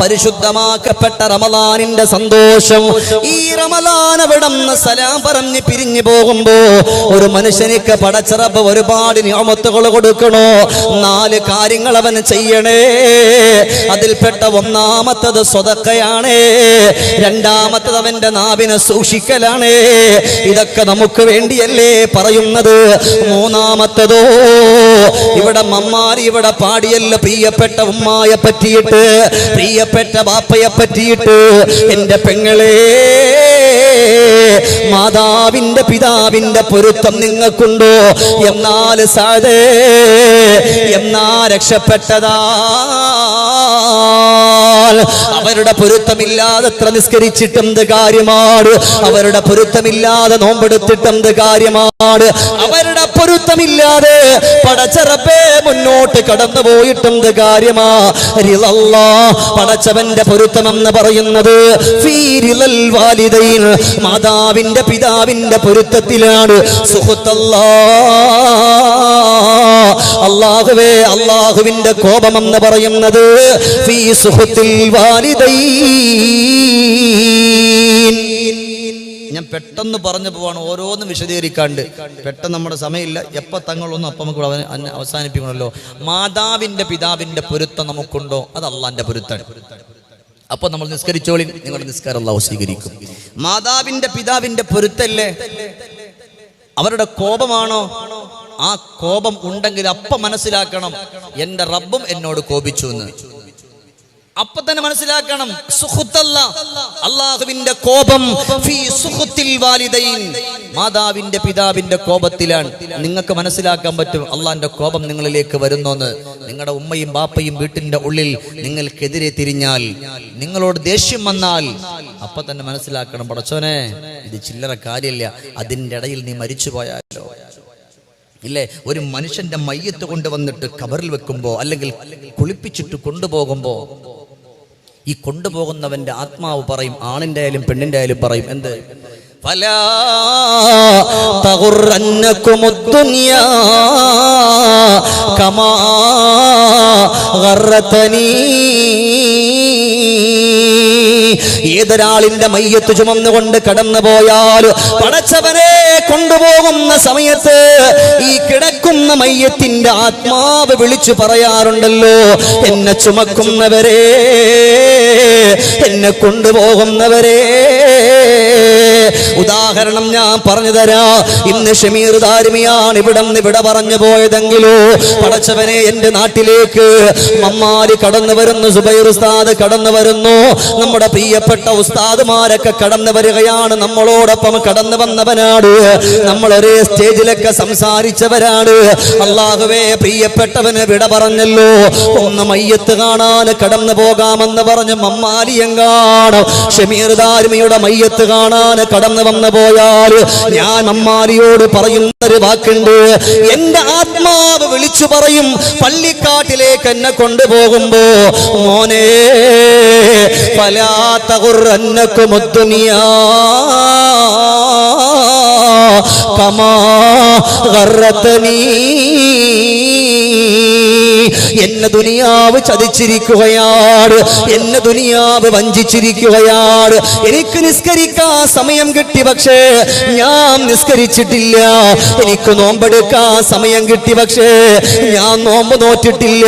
പരിശുദ്ധമാക്കപ്പെട്ട റമലാനിന്റെ സന്തോഷം. ഈ റമലാൻ അവിടുന്ന് സലാം പറഞ്ഞ് പിരിഞ്ഞു പോകുമ്പോ ഒരു മനുഷ്യനിക്ക് പടച്ചിറപ്പ് ഒരുപാട് നിയമത്തുകൾ കൊടുക്കണോ? നാല് കാര്യങ്ങൾ അവൻ ചെയ്യണേ. അതിൽപ്പെട്ട ഒന്നാമത്തത് സ്വതക്കയാണ്. രണ്ടാമത്തത് അവന്റെ നാവിനെ സൂക്ഷിക്കലാണ്. ഇതൊക്കെ നമുക്ക് വേണ്ടിയല്ലേ പറയുന്നത്? മൂന്നാമത്തതോ ഇവിടെ മമ്മാരി ഇവിടെ പാടിയല്ല പ്രിയപ്പെട്ട ഉമ്മായെ പറ്റിയിട്ട് പ്രിയപ്പെട്ട ബാപ്പയെ പറ്റിയിട്ട്. എന്റെ പെങ്ങളെ മാതാവിന്റെ പിതാവിന്റെ പൊരുത്തം നിങ്ങൾക്കുണ്ടോ? എന്നാൽ സാധേ എന്നാ രക്ഷപ്പെട്ടതാ. അവരുടെ പൊരുത്തമില്ലാതെ എത്ര നിസ്കരിച്ചിട്ടെന്ത് കാര്യമാണ്? അവരുടെ പൊരുത്തമില്ലാതെ നോമ്പെടുത്തിട്ടെന്ത് കാര്യമാണ്? അവരുടെ പൊരുത്തമില്ലാതെ പടച്ചറപ്പേ മുന്നോട്ട് കടന്നു പോയിട്ടെന്ത് കാര്യമാ? റിളല്ലാ പടച്ചവന്റെ പൊരുത്തം എന്ന് പറയുന്നത് മാതാവിന്റെ പിതാവിന്റെ പൊരുത്തത്തിലാണ്. സുഹൃത്തല്ലാ. അള്ളാഹുവേ അള്ളാഹുവിന്റെ കോപം എന്ന് പറയുന്നത് ഫീ സുഹത്തിൽ ഞാൻ പെട്ടെന്ന് പറഞ്ഞു പോവാണ് ഓരോന്നും വിശദീകരിക്കാണ്ട്. പെട്ടെന്ന് നമ്മുടെ സമയമില്ല. എപ്പ തങ്ങളൊന്നും അപ്പം നമുക്ക് അവ- അവസാനിപ്പിക്കണമല്ലോ. മാതാവിന്റെ പിതാവിന്റെ പൊരുത്തം നമുക്കുണ്ടോ? അത് അള്ളാന്റെ പൊരുത്താണ് അപ്പൊ നമ്മൾ നിസ്കരിച്ചോളി നിങ്ങളുടെ നിസ്കാരം അള്ളാഹു സ്വീകരിക്കും. മാതാവിന്റെ പിതാവിന്റെ പൊരുത്തല്ലേ? അവരുടെ കോപമാണോ? ആ കോപം ഉണ്ടെങ്കിൽ അപ്പ മനസ്സിലാക്കണം. എന്റെ റബ്ബും എന്നോട് കോപിച്ചു എന്ന് അപ്പൊ തന്നെ മനസ്സിലാക്കണം. സുഹൃത്തല്ല. അള്ളാഹുവിന്റെ കോപം മാതാവിന്റെ പിതാവിന്റെ കോപത്തിലാണ്. നിങ്ങൾക്ക് മനസ്സിലാക്കാൻ പറ്റും അള്ളാന്റെ കോപം നിങ്ങളിലേക്ക് വരുന്നോന്ന്. നിങ്ങളുടെ ഉമ്മയും ബാപ്പയും വീട്ടിന്റെ ഉള്ളിൽ നിങ്ങൾക്കെതിരെ തിരിഞ്ഞാൽ നിങ്ങളോട് ദേഷ്യം വന്നാൽ അപ്പൊ തന്നെ മനസ്സിലാക്കണം. പടച്ചോനെ ഇത് ചില്ലറ കാര്യമില്ല അതിന്റെ ഇടയിൽ നീ മരിച്ചു പോയാലോ ഇല്ലേ ഒരു മനുഷ്യന്റെ മയ്യത്ത് കൊണ്ടുവന്നിട്ട് കബറിൽ വെക്കുമ്പോ അല്ലെങ്കിൽ കുളിപ്പിച്ചിട്ട് കൊണ്ടുപോകുമ്പോ ഈ കൊണ്ടുപോകുന്നവന്റെ ആത്മാവ് പറയും ആണിന്റെ ആയാലും പെണ്ണിന്റെ ആയാലും പറയും എന്ത് فلا تغرنكم الدنيا كما غرتني ഏതൊരാളിന്റെ മയ്യത്ത് ചുമന്നുകൊണ്ട് കടന്നു പോയാൽ പടച്ചവനെ കൊണ്ടുപോകുന്ന സമയത്ത് ഈ കിടക്കുന്ന മയ്യത്തിന്റെ ആത്മാവ് വിളിച്ചു പറയാറുണ്ടല്ലോ എന്നെ ചുമക്കുന്നവരെ എന്നെ കൊണ്ടുപോകുന്നവരെ. ഉദാഹരണം ഞാൻ പറഞ്ഞു തരാ. ഇന്ന് ഷമീർ ദാരിമിയാണ് ഇവിടം ഇവിടെ പറഞ്ഞു പോയതെങ്കിലോ പടച്ചവനെ എന്റെ നാട്ടിലേക്ക് മമ്മാരി കടന്നു വരുന്നു സുബൈർ ഉസ്താദ് കടന്നു വരുന്നു. നമ്മുടെ പ്രിയപ്പെട്ട ഉസ്താദുമാരൊക്കെ കടന്നു വരികയാണ് നമ്മളോടൊപ്പം കടന്നു വന്നവനാണ്. നമ്മൾ ഒരേ സ്റ്റേജിലൊക്കെ സംസാരിച്ചവരാണ്. അള്ളാഹുവേ പ്രിയപ്പെട്ടവന് വിട പറഞ്ഞല്ലോ. ഒന്ന് മയ്യത്ത് കാണാൻ കടന്നു പോകാമെന്ന് പറഞ്ഞ് മമ്മാലിയെങ്കാണോ. ഷമീർ ദാരിമിയുടെ മയ്യത്ത് കാണാൻ കടന്നു വന്നു പോയാൽ ഞാൻ അമ്മാരിയോട് പറയുന്ന ഒരു വാക്കുണ്ട്. എന്റെ ആത്മാവ് വിളിച്ചു പറയും പള്ളിക്കാട്ടിലേക്ക് എന്നെ കൊണ്ടുപോകുമ്പോ മോനെ പലാത്തകുറന്നക്കുമുദ്ദുനിയാ കമാ ഗർറത്തനീ എന്നെ ദുനിയാവ് ചതിച്ചിരിക്കുകയാണ്. എന്നെ ദുനിയാവ് വഞ്ചിച്ചിരിക്കുകയാണ്. എനിക്ക് നിസ്കരിക്കാൻ സമയം കിട്ടി പക്ഷേ ഞാൻ നിസ്കരിച്ചിട്ടില്ല. എനിക്ക് നോമ്പെടുക്കാൻ സമയം കിട്ടി പക്ഷേ ഞാൻ നോമ്പ് നോറ്റിട്ടില്ല.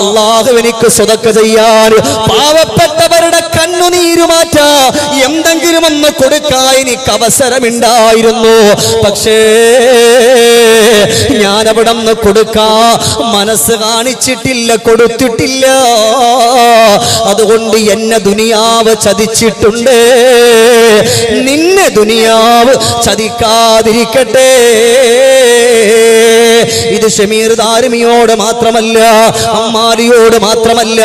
അള്ളാഹു എനിക്ക് സ്വതക്ക ചെയ്യാൻ. പാവപ്പെട്ടവരുടെ കണ്ണുനീര് മാറ്റാ എന്തെങ്കിലും ഒന്ന് കൊടുക്കാൻ എനിക്ക് അവസരമുണ്ടായിരുന്നു. പക്ഷേ ഞാൻ അവിടെ നിന്ന് കൊടുക്കാ മനസ്സ് കാണിച്ചിട്ടില്ല കൊടുത്തിട്ടില്ല. അതുകൊണ്ട് എന്നെ ദുനിയാവ് ചതിച്ചിട്ടുണ്ട്. നിന്നെ ദുനിയാവ് ചതിക്കാതിരിക്കട്ടെ. ഇത് ഷമീർ ദാരുമിയോട് മാത്രമല്ല അമ്മാരിയോട് മാത്രമല്ല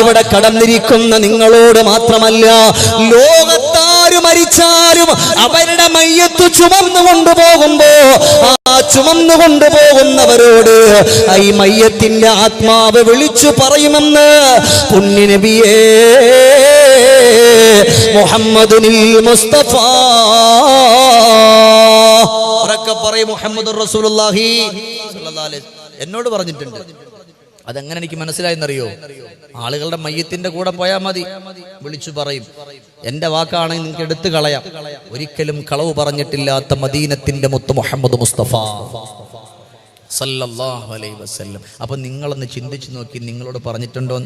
ഇവിടെ കടന്നിരിക്കുന്ന നിങ്ങളോട് മാത്രമല്ല ലോകത്താര് മരിച്ചാലും അവരുടെ മയ്യത്ത് ചുമന്നു കൊണ്ടുപോകുമ്പോ ആ ചുമന്നു കൊണ്ടുപോകുന്നവരോട് ഈ മയ്യത്തിന്റെ ആത്മാവ് വിളിച്ചു പറയുമെന്ന് പുണ്യനബിയേ മുഹമ്മദ് മുസ്തഫ. പറയും മുഹമ്മദ് റസൂലുള്ളാഹി. എന്നോട് പറഞ്ഞിട്ടുണ്ട്. അതെങ്ങനെ എനിക്ക് മനസ്സിലായെന്നറിയോ? ആളുകളുടെ മയ്യത്തിന്റെ കൂടെ പോയാൽ മതി. വിളിച്ചു പറയും. എന്റെ വാക്കാണെങ്കിൽ നിങ്ങൾക്ക് എടുത്തു കളയാം. ഒരിക്കലും കളവ് പറഞ്ഞിട്ടില്ലാത്ത മദീനത്തിന്റെ മുത്ത് മുഹമ്മദ് മുസ്തഫ. സല്ലല്ലാഹു അലൈഹി വസല്ലം. അപ്പൊ നിങ്ങളൊന്ന് ചിന്തിച്ചു നോക്കി നിങ്ങളോട് പറഞ്ഞിട്ടുണ്ടോ?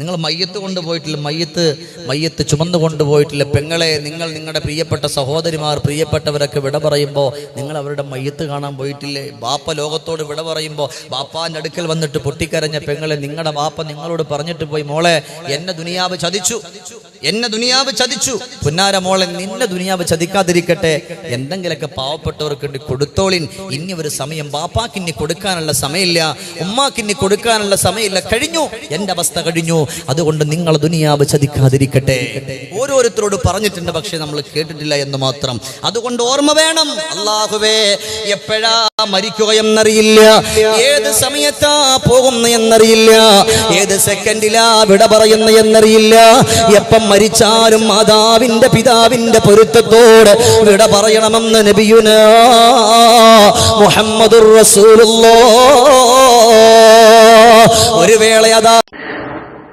നിങ്ങൾ മയ്യത്ത് കൊണ്ടുപോയിട്ടില്ല മയ്യത്ത് മയ്യത്ത് ചുമന്നു കൊണ്ടുപോയിട്ടില്ല. പെങ്ങളെ നിങ്ങൾ നിങ്ങളുടെ പ്രിയപ്പെട്ട സഹോദരിമാർ പ്രിയപ്പെട്ടവരൊക്കെ വിട പറയുമ്പോൾ നിങ്ങൾ അവരുടെ മയ്യത്ത് കാണാൻ പോയിട്ടില്ലേ? ബാപ്പ ലോകത്തോട് വിട പറയുമ്പോൾ ബാപ്പാന്റെ അടുക്കൽ വന്നിട്ട് പൊട്ടിക്കരഞ്ഞ പെങ്ങളെ നിങ്ങളുടെ ബാപ്പ നിങ്ങളോട് പറഞ്ഞിട്ട് പോയി മോളെ എന്നെ ദുനിയാവ് ചതിച്ചു. എന്നെ ദുനിയാവ് ചതിച്ചു. പുന്നാര മോളെ നിന്നെ ദുനിയാവ് ചതിക്കാതിരിക്കട്ടെ. എന്തെങ്കിലുമൊക്കെ പാവപ്പെട്ടവർക്ക് കൊടുത്തോളിൻ. ഇനി ഒരു സമയം ബാപ്പാക്ക് കൊടുക്കാനുള്ള സമയമില്ല. ഉമ്മാക്കിന് കൊടുക്കാനുള്ള സമയമില്ല. കഴിഞ്ഞു. എന്റെ അവസ്ഥ കഴിഞ്ഞു. അതുകൊണ്ട് നിങ്ങൾ ദുനിയാവ് ചതിക്കാതിരിക്കട്ടെ. ഓരോരുത്തരോട് പറഞ്ഞിട്ടുണ്ട് പക്ഷെ നമ്മൾ കേട്ടിട്ടില്ല എന്ന് മാത്രം. അതുകൊണ്ട് ഓർമ്മ വേണം. അള്ളാഹുവേ എപ്പോഴാ മരിക്കുകയെന്നറിയില്ല. ഏത് സമയത്താ പോകുന്ന എന്നറിയില്ല. ഏത് സെക്കൻഡിലാ വിട പറയുന്ന എന്നറിയില്ല. എപ്പം മരിച്ചാലും മാതാവിന്റെ പിതാവിന്റെ പൊരുത്തത്തോട് വിട പറയണമെന്ന് നബിയുന മുഹമ്മദുർ ഒരു വേള അതാ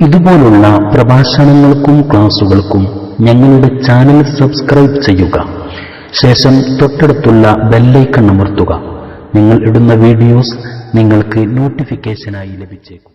ഇതുപോലുള്ള പ്രഭാഷണങ്ങൾക്കും ക്ലാസുകൾക്കും ഞങ്ങളുടെ ചാനൽ സബ്സ്ക്രൈബ് ചെയ്യുക. ശേഷം തൊട്ടടുത്തുള്ള ബെല്ലൈക്കൺ അമർത്തുക. നിങ്ങൾ ഇടുന്ന വീഡിയോസ് നിങ്ങൾക്ക് നോട്ടിഫിക്കേഷനായി ലഭിച്ചേക്കും.